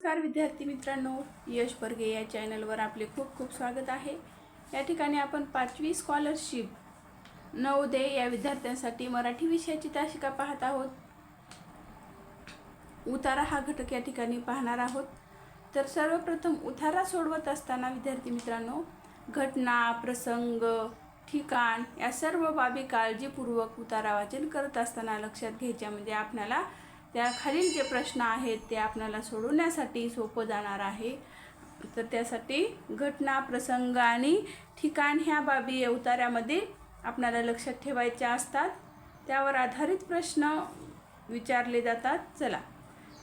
नमस्कार विद्यार्थी मित्रांनो यश बर्गे या चॅनलवर आपले खूप खूप स्वागत आहे. या ठिकाणी आपण पाचवी स्कॉलरशिप नवोदय या विद्यार्थ्यांसाठी मराठी विषयाची तासिका पाहत आहोत. उतारा हा घटक या ठिकाणी पाहणार आहोत. तर सर्वप्रथम उतारा सोडवत असताना विद्यार्थी मित्रांनो घटना प्रसंग ठिकाण या सर्व बाबी काळजीपूर्वक उतारा वाचन करत असताना लक्षात घ्यायच्या म्हणजे आपल्याला त्या खालील जे प्रश्न आहेत ते आपल्याला सोडवण्यासाठी सोपं जाणार आहे. तर त्यासाठी घटना प्रसंग आणि ठिकाण ह्या बाबी या उतार्यामध्ये आपल्याला लक्षात ठेवायच्या असतात. त्यावर आधारित प्रश्न विचारले जातात. चला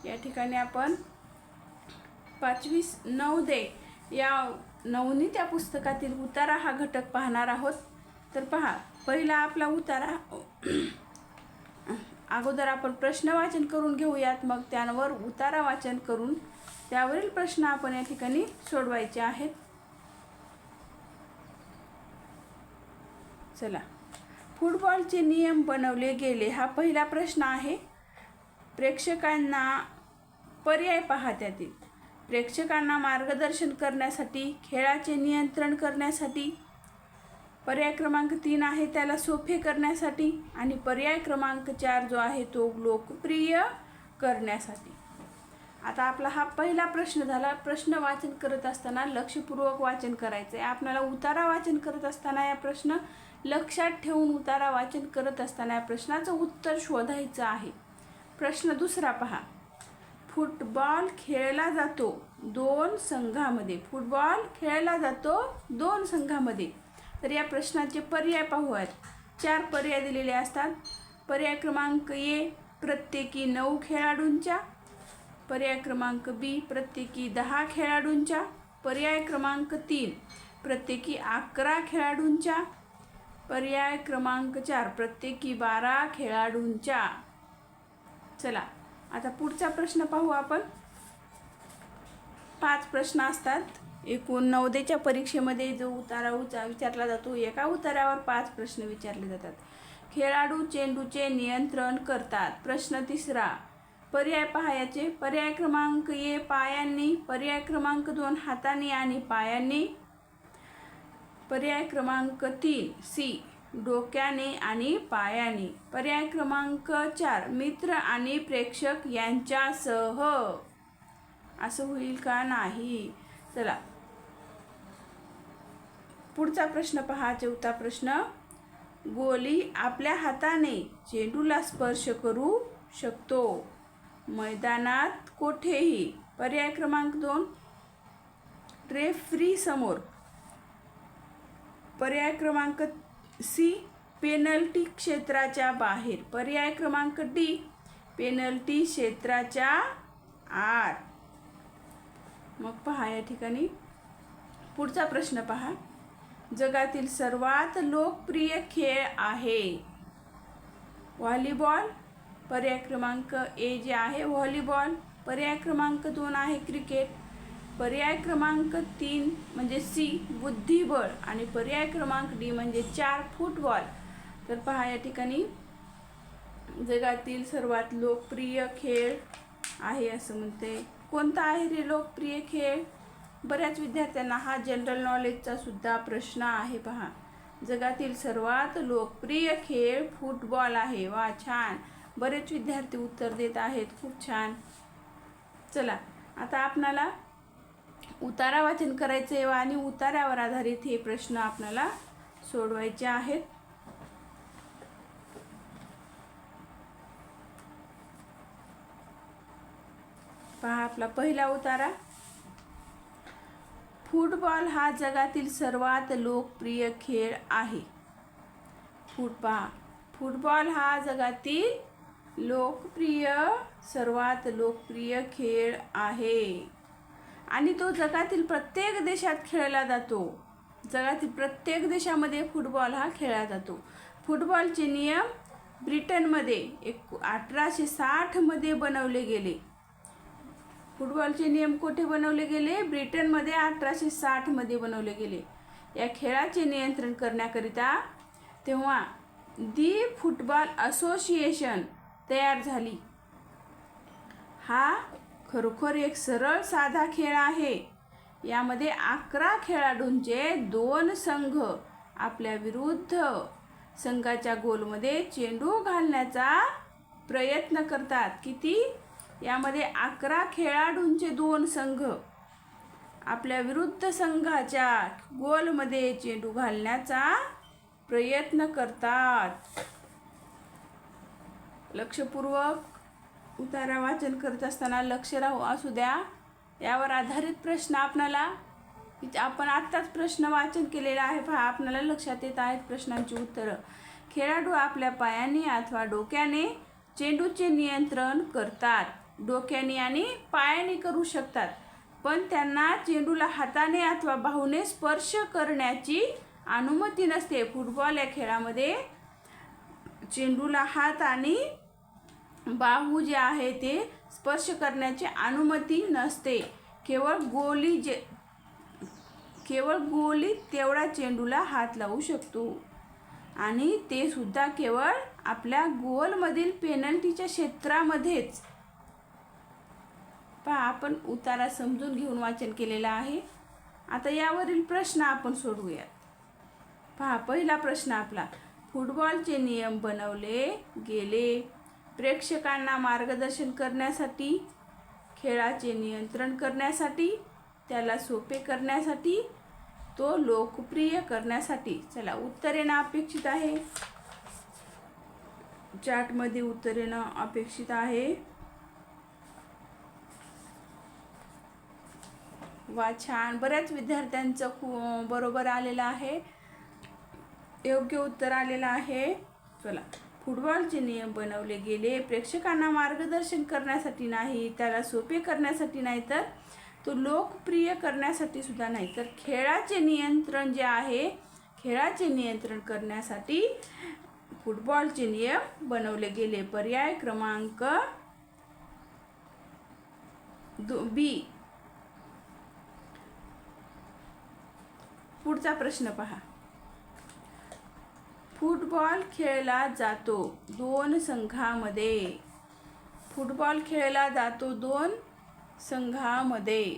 या ठिकाणी आपण पाचवीस नऊ दे. या नवनीत त्या पुस्तकातील उतारा हा घटक पाहणार आहोत. तर पहा पहिला आपला उतारा अगोदर आपण प्रश्न वाचन करून घेऊयात मग त्यांवर उतारा वाचन करून त्यावरील प्रश्न आपण या ठिकाणी सोडवायचे आहेत. चला. फुटबॉलचे नियम बनवले गेले. हा पहिला प्रश्न आहे. प्रेक्षकांना पर्याय पाहत्यातील प्रेक्षकांना मार्गदर्शन करण्यासाठी खेळाचे नियंत्रण करण्यासाठी पर्याय क्रमांक तीन आहे त्याला सोपे करण्यासाठी आणि पर्याय क्रमांक चार जो आहे तो लोकप्रिय करण्यासाठी. आता आपला हा पहिला प्रश्न झाला. प्रश्न वाचन करत असताना लक्षपूर्वक वाचन करायचं आहे आपल्याला उतारा वाचन करत असताना या प्रश्न लक्षात ठेवून उतारा वाचन करत असताना या प्रश्नाचं उत्तर शोधायचं आहे. प्रश्न दुसरा पहा. फुटबॉल खेळला जातो दोन संघामध्ये. फुटबॉल खेळला जातो दोन संघामध्ये. तर या प्रश्नाचे पर्याय पाहूयात. चार पर्याय दिलेले असतात. पर्याय क्रमांक ए प्रत्येकी नऊ खेळाडूंच्या. पर्याय क्रमांक बी प्रत्येकी दहा खेळाडूंच्या. पर्याय क्रमांक तीन प्रत्येकी अकरा खेळाडूंच्या. पर्याय क्रमांक चार प्रत्येकी बारा खेळाडूंच्या. चला आता पुढचा प्रश्न पाहू आपण. पाच प्रश्न असतात. एकूण नवदेच्या परीक्षेमध्ये जो उतारा उचा विचारला जातो एका उतारावर पाच प्रश्न विचारले जातात. खेळाडू चेंडूचे नियंत्रण करतात. प्रश्न तिसरा पर्याय पाहायचे. पर्याय क्रमांक ए पायांनी. पर्याय क्रमांक दोन हातांनी आणि पायांनी. पर्याय क्रमांक तीन सी डोक्याने आणि पायाने. पर्याय क्रमांक चार मित्र आणि प्रेक्षक यांच्यासह. असं होईल का नाही? चला. पुढचा प्रश्न पहा चौथा प्रश्न. गोली आपल्या हाताने चेंडूला स्पर्श करू शकतो. मैदानात कोठेही पर्याय क्रमांक दोन. रेफ्री समोर. पर्याय क्रमांक सी पेनल्टी क्षेत्राच्या बाहेर. पर्याय क्रमांक डी पेनल्टी क्षेत्राच्या आत. मग पहा या ठिकाणी. पुढचा प्रश्न पहा. जगातील सर्वात लोकप्रिय खेळ आहे. व्हॉलीबॉल पर्याय क्रमांक ए जे आहे. व्हॉलीबॉल पर्याय क्रमांक दोन आहे क्रिकेट. पर्याय क्रमांक तीन म्हणजे सी बुद्धिबळ. आणि पर्याय क्रमांक डी म्हणजे चार फुटबॉल. तर पहा या ठिकाणी. जगातील सर्वात लोकप्रिय खेळ आहे असं म्हणते. कोणता आहे रे लोकप्रिय खेळ? बऱ्याच विद्यार्थ्यांना हा जनरल नॉलेजचा सुद्धा प्रश्न आहे पहा. जगातील सर्वात लोकप्रिय खेळ फुटबॉल आहे. वा छान. बरेच विद्यार्थी उत्तर देत आहेत. खूप छान. चला आता आपणाला उतारा वाचन करायचे आणि उतारावर आधारित हे प्रश्न आपल्याला सोडवायचे आहेत. पहा आपला पहिला उतारा. फुटबॉल हा जगातील सर्वात लोकप्रिय खेळ आहे. फुटबा फुटबॉल हा जगातील लोकप्रिय सर्वात लोकप्रिय खेळ आहे. आणि तो जगातील प्रत्येक देशात खेळला जातो. जगातील प्रत्येक देशामध्ये फुटबॉल हा खेळला जातो. फुटबॉलचे नियम ब्रिटनमध्ये एक अठराशे साठमध्ये बनवले गेले. फुटबॉलचे नियम कोठे बनवले गेले? ब्रिटनमध्ये अठराशे साठमध्ये बनवले गेले. या खेळाचे नियंत्रण करण्याकरिता तेव्हा दी फुटबॉल असोसिएशन तयार झाली. हा खरोखर एक सरळ साधा खेळ आहे. यामध्ये अकरा खेळाडूंचे दोन संघ आपल्या विरुद्ध संघाच्या गोलमध्ये चेंडू घालण्याचा प्रयत्न करतात. किती? यामध्ये अकरा खेळाडूंचे दोन संघ. आपल्या विरुद्ध संघाच्या गोलमध्ये चेंडू घालण्याचा प्रयत्न करतात. लक्षपूर्वक उतारा वाचन करत असताना लक्ष राहू असू द्या. यावर आधारित प्रश्न आपणाला इथे आपण आत्ताच प्रश्न वाचन केलेला आहे. पहा आपणाला लक्षात येत आहेत प्रश्नांची उत्तरं. खेळाडू आपल्या पायाने अथवा डोक्याने चेंडूचे नियंत्रण करतात. डोक्याने आणि पायाने करू शकतात. पण त्यांना चेंडूला हाताने अथवा बाहूने स्पर्श करण्याची अनुमती नसते. फुटबॉल या खेळामध्ये चेंडूला हात आणि बाहू जे आहे ते स्पर्श करण्याची अनुमती नसते. केवळ गोली जे केवळ गोली तेवढा चेंडूला हात लावू शकतो. आणि ते सुद्धा केवळ आपल्या गोलमधील पेनल्टीच्या क्षेत्रामध्येच पहा आपण उतारा समजून घेऊन वाचन केलेलं आहे. आता यावरील प्रश्न आपण सोडवूयात. पहा पहिला प्रश्न आपला. फुटबॉलचे नियम बनवले गेले. प्रेक्षकांना मार्गदर्शन करण्यासाठी खेळाचे नियंत्रण करण्यासाठी त्याला सोपे करण्यासाठी तो लोकप्रिय करण्यासाठी. चला उत्तर येणं अपेक्षित आहे. चार्टमध्ये उत्तर येणं अपेक्षित आहे. वा छान. बऱ्याच विद्यार्थ्यांचं खू बरोबर आलेलं आहे. योग्य उत्तर आलेलं आहे. चला फुटबॉलचे नियम बनवले गेले प्रेक्षकांना मार्गदर्शन करण्यासाठी नाही त्याला सोपे करण्यासाठी नाही तर तो लोकप्रिय करण्यासाठी सुद्धा नाही. तर खेळाचे नियंत्रण जे आहे खेळाचे नियंत्रण करण्यासाठी फुटबॉलचे नियम बनवले गेले. पर्याय क्रमांक दो बी. पुढचा प्रश्न पहा. फुटबॉल खेळला जातो दोन संघामध्ये. फुटबॉल खेळला जातो दोन संघामध्ये.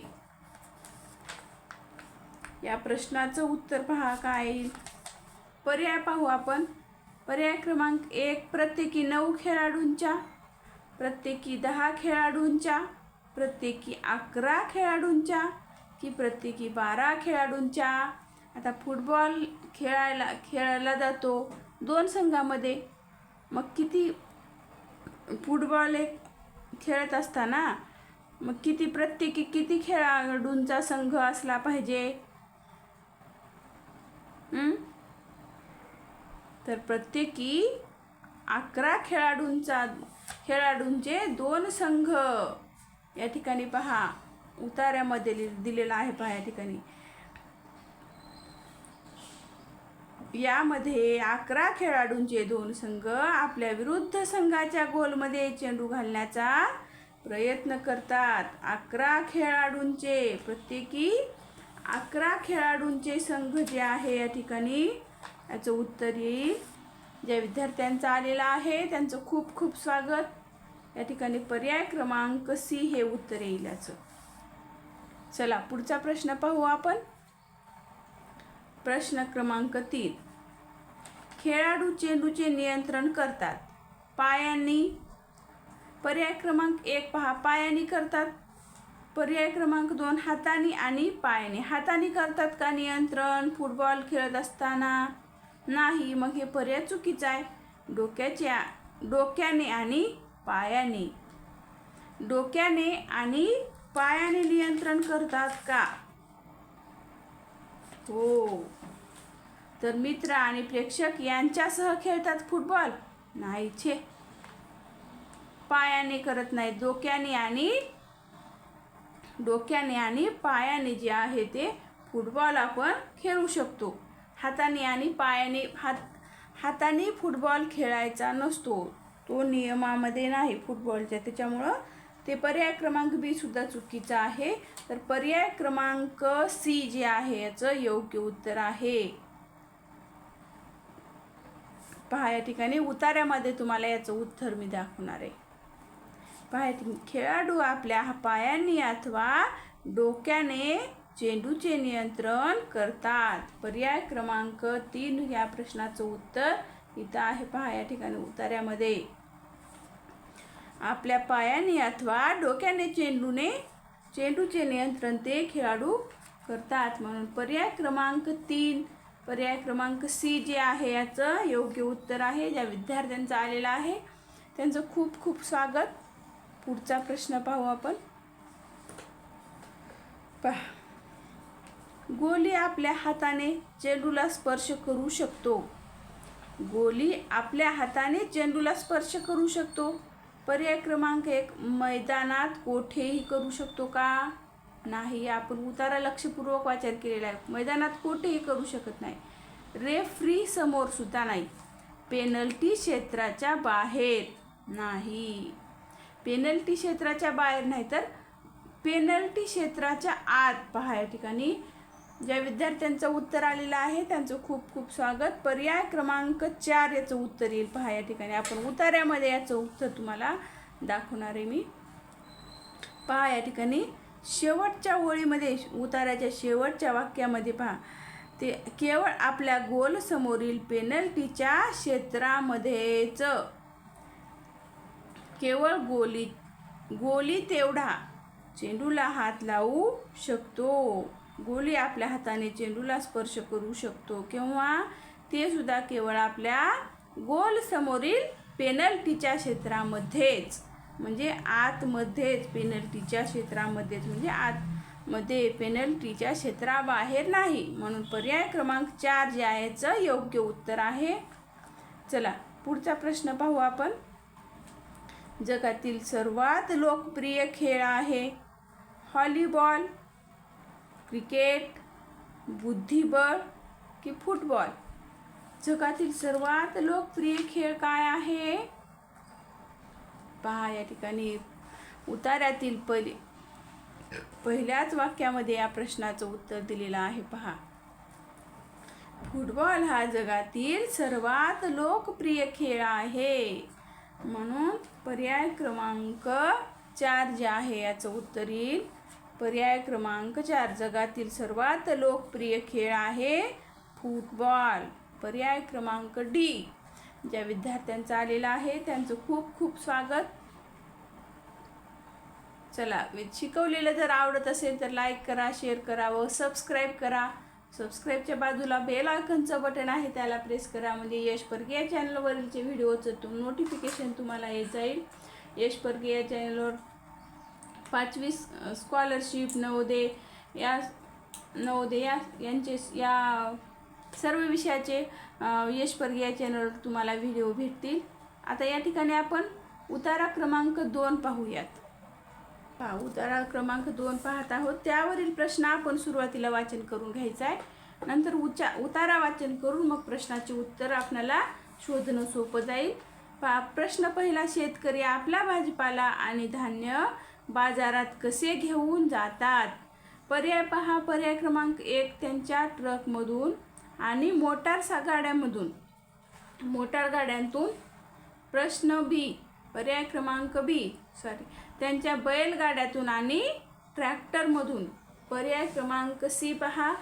या प्रश्नाचं उत्तर पहा काय. येईल पर्याय पाहू आपण. पर्याय क्रमांक एक प्रत्येकी नऊ खेळाडूंच्या प्रत्येकी दहा खेळाडूंच्या प्रत्येकी अकरा खेळाडूंच्या की प्रत्येकी बारा खेळाडूंच्या? आता फुटबॉल खेळायला खेळायला जातो. दोन संघामध्ये. मग किती फुटबॉल एक खेळत असताना मग किती प्रत्येकी किती खेळाडूंचा संघ असला पाहिजे? तर प्रत्येकी अकरा खेळाडूंचा खेळाडूंचे दोन संघ या ठिकाणी पहा. उतार्यामध्ये दिलेला आहे पहा या ठिकाणी. यामध्ये अकरा खेळाडूंचे दोन संघ आपल्या विरुद्ध संघाच्या गोलमध्ये चेंडू घालण्याचा प्रयत्न करतात. अकरा खेळाडूंचे प्रत्येकी अकरा खेळाडूंचे संघ जे आहे या ठिकाणी याचं उत्तर येईल. ज्या विद्यार्थ्यांचा आलेला आहे त्यांचं खूप खूप स्वागत. या ठिकाणी पर्याय क्रमांक सी हे उत्तर येईल याचं. चला पुढचा प्रश्न पाहू आपण. प्रश्न क्रमांक तीन. खेळाडू चेंडूचे नियंत्रण करतात. पायांनी पर्याय क्रमांक एक पहा. पायांनी करतात. पर्याय क्रमांक दोन हाताने आणि पायाने. हाताने करतात का नियंत्रण? फुटबॉल खेळत असताना नाही. मग हे पर्याय चुकीचं आहे. डोक्याच्या डोक्याने आणि पायाने. डोक्याने आणि पायाने नियंत्रण करतात का? हो. तर मित्र आणि प्रेक्षक यांच्यासह खेळतात फुटबॉल. नाही छे. पायाने करत नाही डोक्याने आणि डोक्याने आणि पायाने जे आहे ते फुटबॉल आपण खेळू शकतो. हाताने आणि पायाने हात हाताने फुटबॉल खेळायचा नसतो. तो नियमामध्ये नाही फुटबॉलच्या. त्याच्यामुळं ते पर्याय क्रमांक बी सुद्धा चुकीचा आहे. तर पर्याय क्रमांक सी जे आहे याचं योग्य उत्तर आहे. पहा या ठिकाणी उतार्यामध्ये तुम्हाला याचं उत्तर मी दाखवणार आहे. पहा खेळाडू आपल्या पायांनी अथवा डोक्याने चेंडूचे नियंत्रण करतात. पर्याय क्रमांक तीन या प्रश्नाचं उत्तर इथं आहे पहा या ठिकाणी उतार्यामध्ये आपल्या पायाने अथवा डोक्याने चेंडूने चेंडूचे नियंत्रण ते खेळाडू करतात. म्हणून पर्याय क्रमांक तीन पर्याय क्रमांक सी जे आहे याचं योग्य उत्तर आहे. ज्या विद्यार्थ्यांचं आलेलं आहे त्यांचं खूप खूप स्वागत. पुढचा प्रश्न पाहू आपण. पहा. गोली आपल्या हाताने चेंडूला स्पर्श करू शकतो. गोली आपल्या हाताने चेंडूला स्पर्श करू शकतो. पर्याय क्रमांक एक मैदानात कोठेही करू शकतो का? नाही आपण उतारा लक्षपूर्वक वाचन केलेला आहे. मैदानात कोठेही करू शकत नाही. रेफ्री समोर सुद्धा नाही. पेनल्टी क्षेत्राच्या बाहेर नाही. पेनल्टी क्षेत्राच्या बाहेर नाही तर पेनल्टी क्षेत्राच्या आत पहा या ठिकाणी. ज्या विद्यार्थ्यांचं उत्तर आलेलं आहे त्यांचं खूप खूप स्वागत. पर्याय क्रमांक चार याचं उत्तर येईल पहा या ठिकाणी. आपण उतार्यामध्ये याचं उत्तर तुम्हाला दाखवणार आहे मी. पहा या ठिकाणी. शेवटच्या ओळीमध्ये उताराच्या शेवटच्या वाक्यामध्ये पहा. ते केवळ आपल्या गोल समोरील पेनल्टीच्या क्षेत्रामध्येच. केवळ गोली गोली तेवढा. चेंडूला हात लावू शकतो. गोली आपल्या हाताने चेंडूला स्पर्श करू शकतो. किंवा ते सुद्धा केवळ आपल्या गोल समोरील पेनल्टीच्या क्षेत्रामध्येच. म्हणजे आतमध्येच पेनल्टीच्या क्षेत्रामध्येच म्हणजे आतमध्ये पेनल्टीच्या क्षेत्राबाहेर नाही. म्हणून पर्याय क्रमांक चार जे आहे योग्य उत्तर आहे. चला पुढचा प्रश्न पाहू आपण. जगातील सर्वात लोकप्रिय खेळ आहे हॉलीबॉल क्रिकेट बुद्धिबळ की फुटबॉल. जगातील सर्वात लोकप्रिय खेळ काय आहे? पहा या ठिकाणी उतार्यातील पहिले पहिल्याच वाक्यामध्ये या प्रश्नाचं उत्तर दिलेलं आहे पहा. फुटबॉल हा जगातील सर्वात लोकप्रिय खेळ आहे. म्हणून पर्याय क्रमांक चार जे आहे याचं उत्तर येईल. पर्याय क्रमांक चार जगातील सर्वात लोकप्रिय खेळ आहे फुटबॉल. पर्याय क्रमांक डी ज्या विद्यार्थ्यांचं आलेलं आहे त्यांचं खूप खूप स्वागत. चला शिकवलेलं जर आवडत असेल तर लाईक करा शेअर करा व सबस्क्राईब करा. सबस्क्राईबच्या बाजूला बेल आयकनचं बटन आहे त्याला प्रेस करा. म्हणजे यश परगिया या चॅनलवरीलचे व्हिडिओचं तुम नोटिफिकेशन तुम्हाला येत जाईल. यश परगिया या चॅनलवर पाचवी स्कॉलरशिप नवोदय या नवोदय या यांचे या सर्व विषयाचे यश परगे या चॅनलवर तुम्हाला व्हिडिओ भेटतील. आता या ठिकाणी आपण उतारा क्रमांक दोन पाहूयात. पहा उतारा क्रमांक दोन पाहत आहोत. त्यावरील प्रश्न आपण सुरुवातीला वाचन करून घ्यायचा आहे नंतर उच्चा उतारा वाचन करून मग प्रश्नाचे उत्तर आपल्याला शोधणं सोपं जाईल. पहा प्रश्न पहिला शेतकरी आपला भाजीपाला आणि धान्य बाजारात कसे घेऊन जातात? पर्याय पहा पर्याय क्रमांक एक त्यांच्या ट्रकमधून आणि मोटार सा गाड्यामधून. मोटार गाड्यांतून प्रश्न बी पर्याय क्रमांक बी सॉरी त्यांच्या बैलगाड्यातून आणि ट्रॅक्टरमधून पर्याय क्रमांक सी पहा.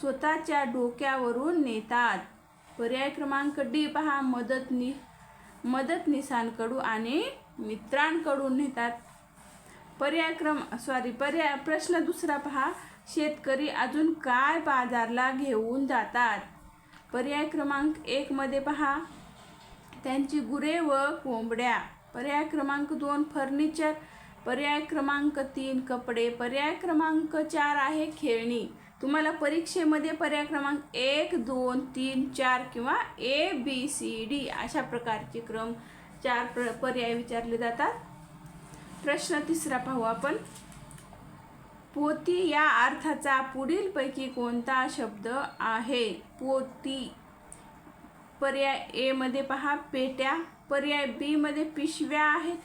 स्वतःच्या डोक्यावरून नेतात. पर्याय क्रमांक डी पहा. मदतनी मदतनीसांकडून आणि मित्रांकडून नेतात. पर्याय क्रम सॉरी पर्याय प्रश्न दुसरा पहा. शेतकरी अजून काय बाजारला घेऊन जातात? पर्याय क्रमांक एकमध्ये पहा. त्यांची गुरे व कोंबड्या. पर्याय क्रमांक दोन फर्निचर. पर्याय क्रमांक तीन कपडे. पर्याय क्रमांक चार आहे खेळणी. तुम्हाला परीक्षेमध्ये पर्याय क्रमांक एक दोन तीन चार किंवा ए बी सी डी अशा प्रकारचे क्रम चार प्र पर्याय विचारले जातात. प्रश्न तिसरा पाहू आपण. पोती या अर्थाचा पुढीलपैकी कोणता शब्द आहे? पोती. पर्याय ए मध्ये पहा. पेट्या. पर्याय बी मध्ये पिशव्या आहेत.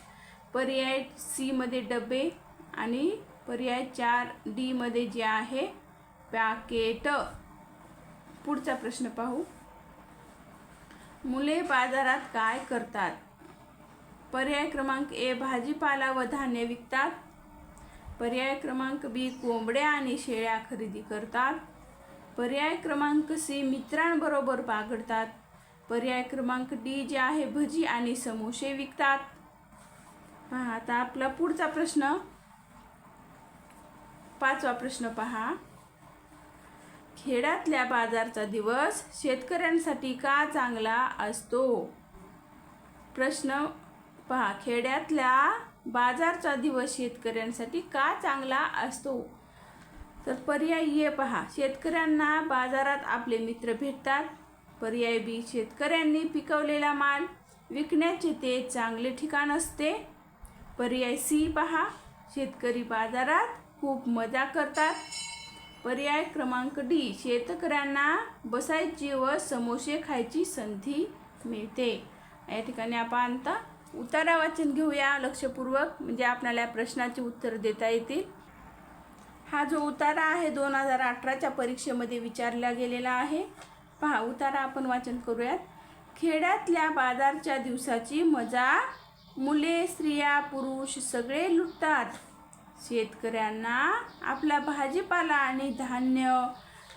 पर्याय सी मध्ये डबे आणि पर्याय चार डी मध्ये जे आहे पॅकेट. पुढचा प्रश्न पाहू. मुले बाजारात काय करतात? पर्याय क्रमांक ए भाजीपाला व धान्य विकतात. पर्याय क्रमांक बी कोंबड्या आणि शेळ्या खरेदी करतात. पर्याय क्रमांक सी मित्रांबरोबर बागडतात पर्याय क्रमांक डी जे आहे भजी आणि समोसे विकतात. पहा आता आपला पुढचा प्रश्न. पाचवा प्रश्न पहा. खेड्यातल्या बाजारचा दिवस शेतकऱ्यांसाठी का चांगला असतो? प्रश्न पहा खेड्यातल्या बाजारचा दिवस शेतकऱ्यांसाठी का चांगला असतो? तर पर्याय ये पहा. शेतकऱ्यांना बाजारात आपले मित्र भेटतात. पर्याय बी शेतकऱ्यांनी पिकवलेला माल विकण्याचे ते चांगले ठिकाण असते. पर्याय सी पहा. शेतकरी बाजारात खूप मजा करतात. पर्याय क्रमांक डी शेतकऱ्यांना बसायची व समोसे खायची संधी मिळते. या ठिकाणी आपण आता उतारा वाचन घेऊया लक्षपूर्वक. म्हणजे आपल्याला या प्रश्नाची उत्तर देता येतील. हा जो उतारा आहे दोन हजार अठराच्या परीक्षेमध्ये विचारला गेलेला आहे. पहा उतारा आपण वाचन करूयात. खेड्यातल्या बाजारच्या दिवसाची मजा. मुले स्त्रिया पुरुष सगळे लुटतात. शेतकऱ्यांना आपला भाजीपाला आणि धान्य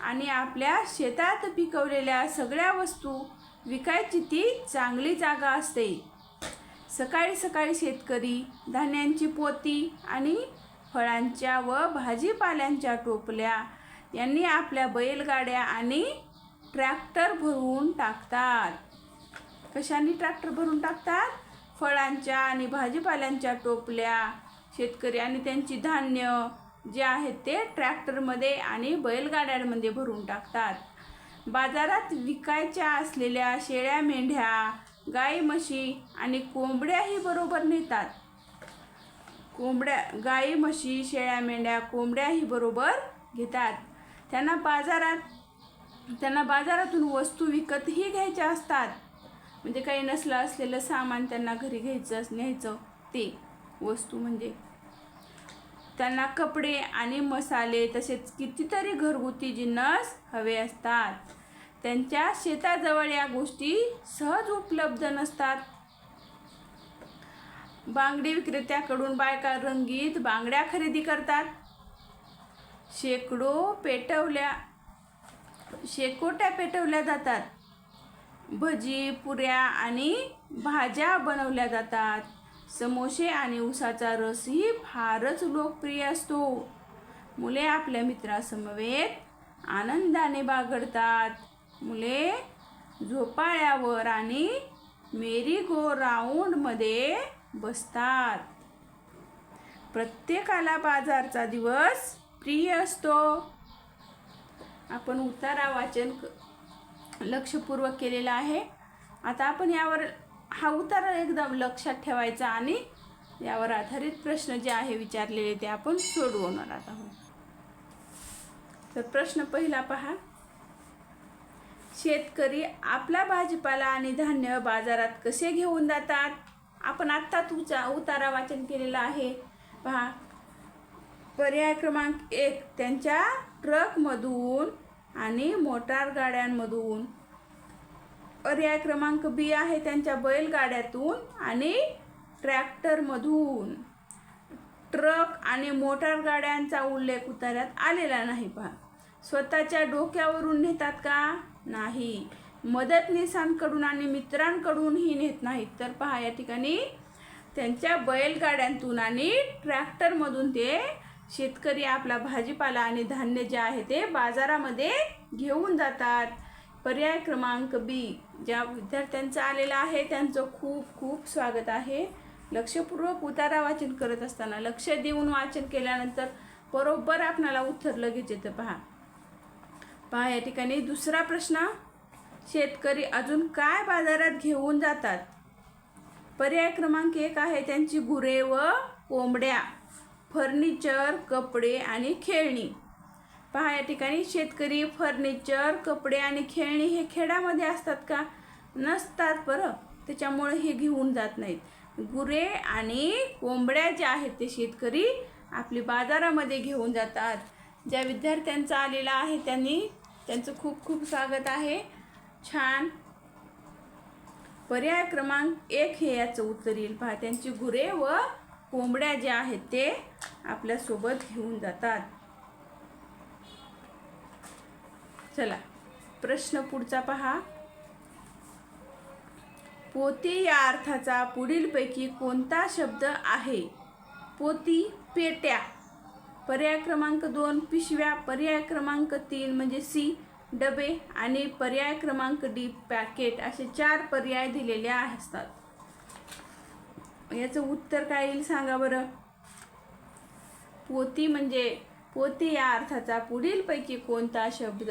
आणि आपल्या शेतात पिकवलेल्या सगळ्या वस्तू विकायची ती चांगली जागा असते. सकाळी सकाळी शेतकरी धान्यांची पोती आणि फळांच्या व भाजीपाल्यांच्या टोपल्या यांनी आपल्या बैलगाड्या आणि ट्रॅक्टर भरून टाकतात. कशाने ट्रॅक्टर भरून टाकतात? फळांच्या आणि भाजीपाल्यांच्या टोपल्या. शेतकरी आणि त्यांची धान्य जे आहेत ते ट्रॅक्टरमध्ये आणि बैलगाड्यांमध्ये भरून टाकतात. बाजारात विकायच्या असलेल्या शेळ्या मेंढ्या गाई म्हशी आणि कोंबड्याही बरोबर नेतात. कोंबड्या गाई म्हशी शेळ्या मेंढ्या कोंबड्याही बरोबर घेतात. त्यांना बाजारात त्यांना बाजारातून वस्तू विकतही घ्यायच्या असतात. म्हणजे काही नसलं असलेलं सामान त्यांना घरी घ्यायचं न्यायचं ते वस्तू म्हणजे. त्यांना कपडे आणि मसाले तसेच कितीतरी घरगुती जिन्नस हवे असतात. त्यांच्या शेताजवळ या गोष्टी सहज उपलब्ध नसतात. बांगडी विक्रेत्याकडून बायका रंगीत बांगड्या खरेदी करतात. शेकडो पेटवल्या शेकोट्या पेटवल्या जातात. भजी पुऱ्या आणि भाज्या बनवल्या जातात. समोसे आणि उसाचा रसही फारच लोकप्रिय असतो. मुले आपल्या मित्रासमवेत आनंदाने बागडतात. मुले झोपाळ्यावर आणि मेरी गो राऊंडमध्ये बसतात. प्रत्येकाला बाजारचा दिवस प्रिय असतो. आपण उतारा वाचन क- लक्षपूर्वक केलेला आहे. आता आपण यावर हा उतारा एकदम लक्षात ठेवायचा आणि यावर आधारित प्रश्न जे आहे विचारलेले ते आपण सोडवणार आहोत. तर प्रश्न पहिला पहा. शेतकरी आपला भाजीपाला आणि धान्य बाजारात कसे घेऊन जातात? आपण आत्ता तुझा उतारा वाचन केलेला आहे. पहा. पर्याय क्रमांक एक त्यांच्या ट्रकमधून आणि मोटार गाड्यांमधून. पर्याय क्रमांक बी आहे त्यांच्या बैलगाड्यातून आणि ट्रॅक्टरमधून. ट्रक आणि मोटार गाड्यांचा उल्लेख उतार्यात आलेला नाही पहा. स्वतःच्या डोक्यावरून नेतात का? नाही. मदतनीसांकडून आणि मित्रांकडूनही नेत नाहीत. तर पहा या ठिकाणी त्यांच्या बैलगाड्यांतून आणि ट्रॅक्टरमधून ते शेतकरी आपला भाजीपाला आणि धान्य जे आहे ते बाजारामध्ये घेऊन जातात. पर्याय क्रमांक बी ज्या विद्यार्थ्यांचं आलेला आहे त्यांचं खूप खूप स्वागत आहे. लक्षपूर्वक उतारा वाचन करत असताना लक्ष देऊन वाचन केल्यानंतर बरोबर आपणाला उत्तर लगेच येतं. पहा पहा या ठिकाणी दुसरा प्रश्न. शेतकरी अजून काय बाजारात घेऊन जातात? पर्याय क्रमांक एक आहे त्यांची गुरे व कोंबड्या फर्निचर कपडे आणि खेळणी. पहा या ठिकाणी शेतकरी फर्निचर कपडे आणि खेळणी हे खेड्यामध्ये असतात का? नसतात बरं. त्याच्यामुळे हे घेऊन जात नाहीत. गुरे आणि कोंबड्या ज्या आहेत ते शेतकरी आपली बाजारामध्ये घेऊन जातात. ज्या विद्यार्थ्यांचा आलेला आहे त्यांनी त्यांचं खूप खूप स्वागत आहे. छान. पर्याय क्रमांक एक हे याचं उत्तर येईल पहा. त्यांची गुरे व कोंबड्या ज्या आहेत ते आपल्यासोबत घेऊन जातात. चला प्रश्न पुढचा पहा. पोती या अर्थाचा पुढीलपैकी कोणता शब्द आहे? पोती पेट्या. पर्याय क्रमांक दोन पिशव्या पर्याय क्रमांक तीन म्हणजे सी डबे आणि पर्याय क्रमांक डी पॅकेट असे चार पर्याय दिलेले असतात. याचं उत्तर काय येईल सांगा बरं? पोती म्हणजे पोती या अर्थाचा पुढीलपैकी कोणता शब्द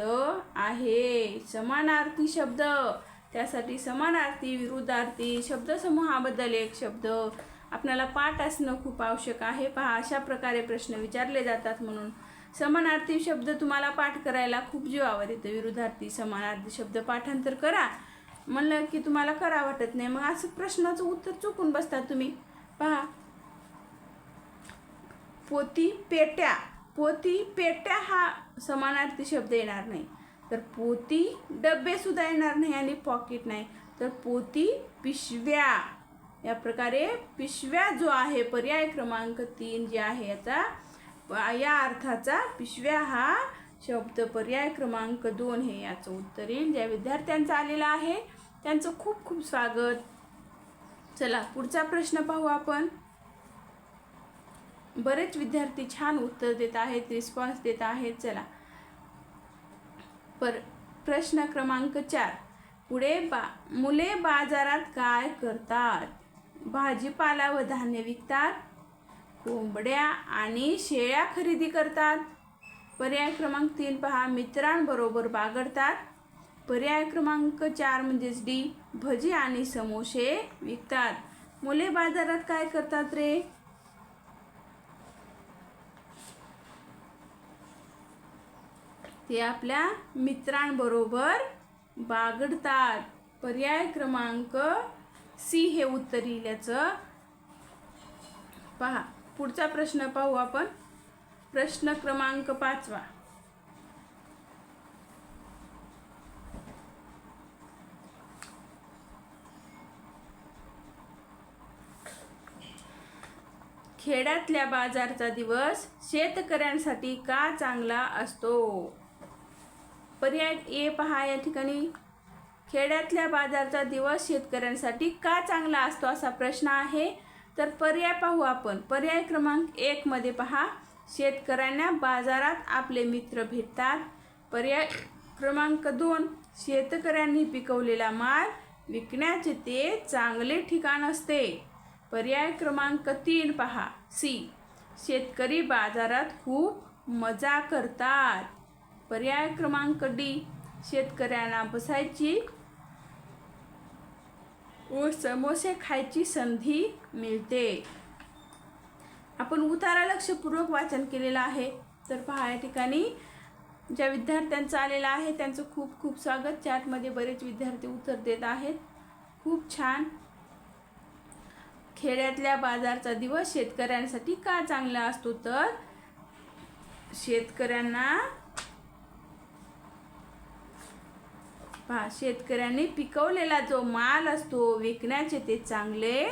आहे? समानार्थी शब्द. त्यासाठी समानार्थी विरुद्धार्थी शब्दसमूहाबद्दल एक शब्द आपल्याला पाठ असणं खूप आवश्यक आहे. पहा अशा प्रकारे प्रश्न विचारले जातात म्हणून. समानार्थी शब्द तुम्हाला पाठ करायला खूप जीवावर येतं. विरुद्धार्थी समानार्थी शब्द पाठांतर करा. म्हणलं की तुम्हाला करा वाटत नाही. मग असं प्रश्नाचं उत्तर चुकून बसतात तुम्ही. पहा. पोती पेट्या. पोती पेट्या हा समानार्थी शब्द येणार नाही. तर पोती डबे सुद्धा येणार नाही आणि पॉकेट नाही. तर पोती पिशव्या. या प्रकारे पिशव्या जो आहे पर्याय क्रमांक तीन जे आहे याचा या अर्थाचा पिशव्या हा शब्द पर्याय क्रमांक दोन हे याचं उत्तर येईल. ज्या विद्यार्थ्यांचं आलेला आहे त्यांचं खूप खूप स्वागत. चला पुढचा प्रश्न पाहू आपण. बरेच विद्यार्थी छान उत्तर देत आहेत रिस्पॉन्स देत आहेत. चला. पर प्रश्न क्रमांक चार. पुढे बा मुले बाजारात काय करतात? भाजीपाला व धान्य विकतात कोंबड्या आणि शेळ्या खरेदी करतात. पर्याय क्रमांक तीन पहा मित्रांबरोबर बागडतात. पर्याय क्रमांक चार म्हणजेच डी भजी आणि समोसे विकतात. मुले बाजारात काय करतात रे? ते आपल्या मित्रांबरोबर बागडतात. पर्याय क्रमांक सी हे उत्तर येईल याचं पहा पुढचा प्रश्न पाहू आपण. प्रश्न क्रमांक पाचवा. खेड्यातल्या बाजारचा दिवस शेतकऱ्यांसाठी का चांगला असतो? पर्याय ए पहा या ठिकाणी. खेड्यातल्या बाजारचा दिवस शेतकऱ्यांसाठी का चांगला असतो असा प्रश्न आहे. तर पर्याय पाहू आपण. पर्याय क्रमांक एकमध्ये पहा. शेतकऱ्यांना बाजारात आपले मित्र भेटतात. पर्याय क्रमांक दोन. शेतकऱ्यांनी पिकवलेला माल विकण्याचे ते चांगले ठिकाण असते. पर्याय क्रमांक तीन पहा. सी. शेतकरी बाजारात खूप मजा करतात. पर्याय क्रमांक डी. शेतकऱ्यांना बसायची व समोसे खायची संधी मिळते. आपण उतारा लक्षपूर्वक वाचन केलेलं आहे. तर पहा या ठिकाणी ज्या विद्यार्थ्यांचं आलेलं आहे त्यांचं खूप खूप स्वागत. चॅटमध्ये बरेच विद्यार्थी उत्तर देत आहेत. खूप छान. खेड्यातल्या बाजारचा दिवस शेतकऱ्यांसाठी का चांगला असतो? तर शेतकऱ्यांना पहा शेतकऱ्यांनी पिकवलेला जो माल असतो विकण्याचे ते चांगले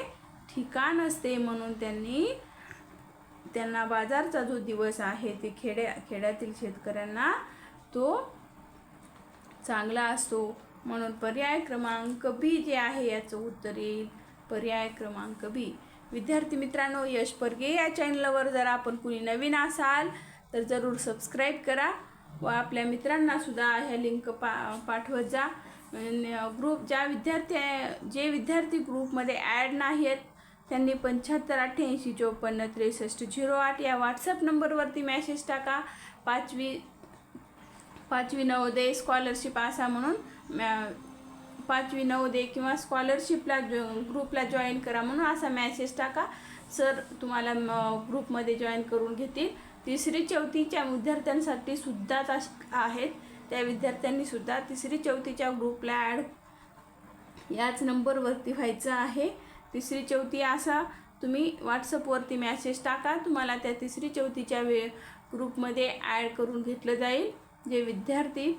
ठिकाण असते म्हणून त्यांनी त्यांना बाजारचा जो दिवस आहे ते खेड्या खेड्यातील शेतकऱ्यांना तो चांगला असतो. म्हणून पर्याय क्रमांक बी जे आहे याचं उत्तर येईल. पर्याय क्रमांक बी विद्यार्थी मित्रांनो यश परगे या चॅनलवर जर आपण कुणी नवीन असाल तर जरूर सबस्क्राईब करा. व आपल्या मित्रांना सुद्धा ह्या लिंक पा पाठवत जा. ग्रुप ज्या विद्यार्थी जे विद्यार्थी ग्रुपमध्ये ॲड नाही आहेत त्यांनी पंच्याहत्तर अठ्ठ्याऐंशी चोपन्न त्रेसष्ट झिरो आठ या व्हॉट्सअप नंबरवरती मॅसेज टाका. पाचवी पाचवी नवोदय स्कॉलरशिप असा म्हणून मॅ पाचवी नवोदय किंवा स्कॉलरशिपला जो ग्रुपला जॉईन करा म्हणून असा मॅसेज टाका. सर तुम्हाला ग्रुपमध्ये जॉईन करून घेतील. तिसरी चौथीच्या विद्यार्थ्यांसाठी सुद्धा आहेत. त्या विद्यार्थ्यांनी सुद्धा तिसरी चौथीच्या ग्रुपला ॲड याच नंबरवरती व्हायचं आहे. तिसरी चौथी असा तुम्ही व्हॉट्सअपवरती मॅसेज टाका. तुम्हाला त्या तिसरी चौथीच्या वे ग्रुपमध्ये ॲड करून घेतलं जाईल. जे विद्यार्थी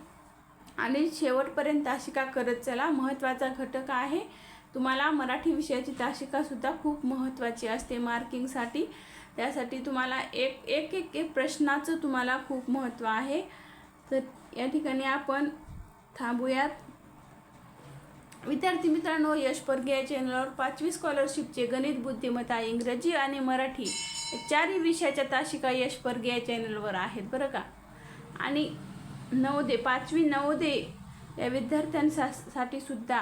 आणि शेवटपर्यंत तासिका करत चला. महत्त्वाचा घटक आहे. तुम्हाला मराठी विषयाची तासिकासुद्धा खूप महत्त्वाची असते मार्किंगसाठी त्यासाठी तुम्हाला एक एक एक एक प्रश्नाचं तुम्हाला खूप महत्त्व आहे. तर या ठिकाणी आपण थांबूयात. विद्यार्थी मित्रांनो यश परगे या चॅनलवर पाचवी स्कॉलरशिपचे गणित बुद्धिमत्ता इंग्रजी आणि मराठी चारही विषयाच्या तासिका यश परगे या चॅनलवर आहेत बरं का? आणि नवोदय पाचवी नवोदय या विद्यार्थ्यांसाठी सुद्धा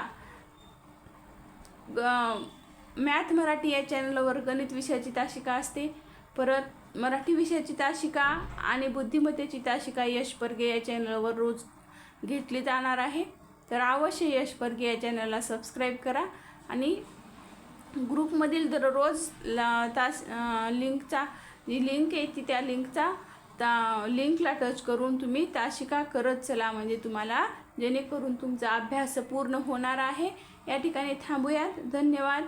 मॅथ मराठी या चॅनलवर गणित विषयाची तासिका असते. परत मराठी विषयाची तासिका आणि बुद्धिमत्तेची तासिका यश परगे या चॅनलवर रोज घेतली जाणार आहे. तर अवश्य यश परगे या चॅनलला सबस्क्राईब करा आणि ग्रुपमधील दररोज ला तास लिंकचा जी लिंक आहे ती त्या लिंकचा ता लिंकला टच करून तुम्ही तासिका करत चला म्हणजे तुम्हाला जेणेकरून तुमचा अभ्यास पूर्ण होणार आहे. या ठिकाणी थांबूयात. धन्यवाद.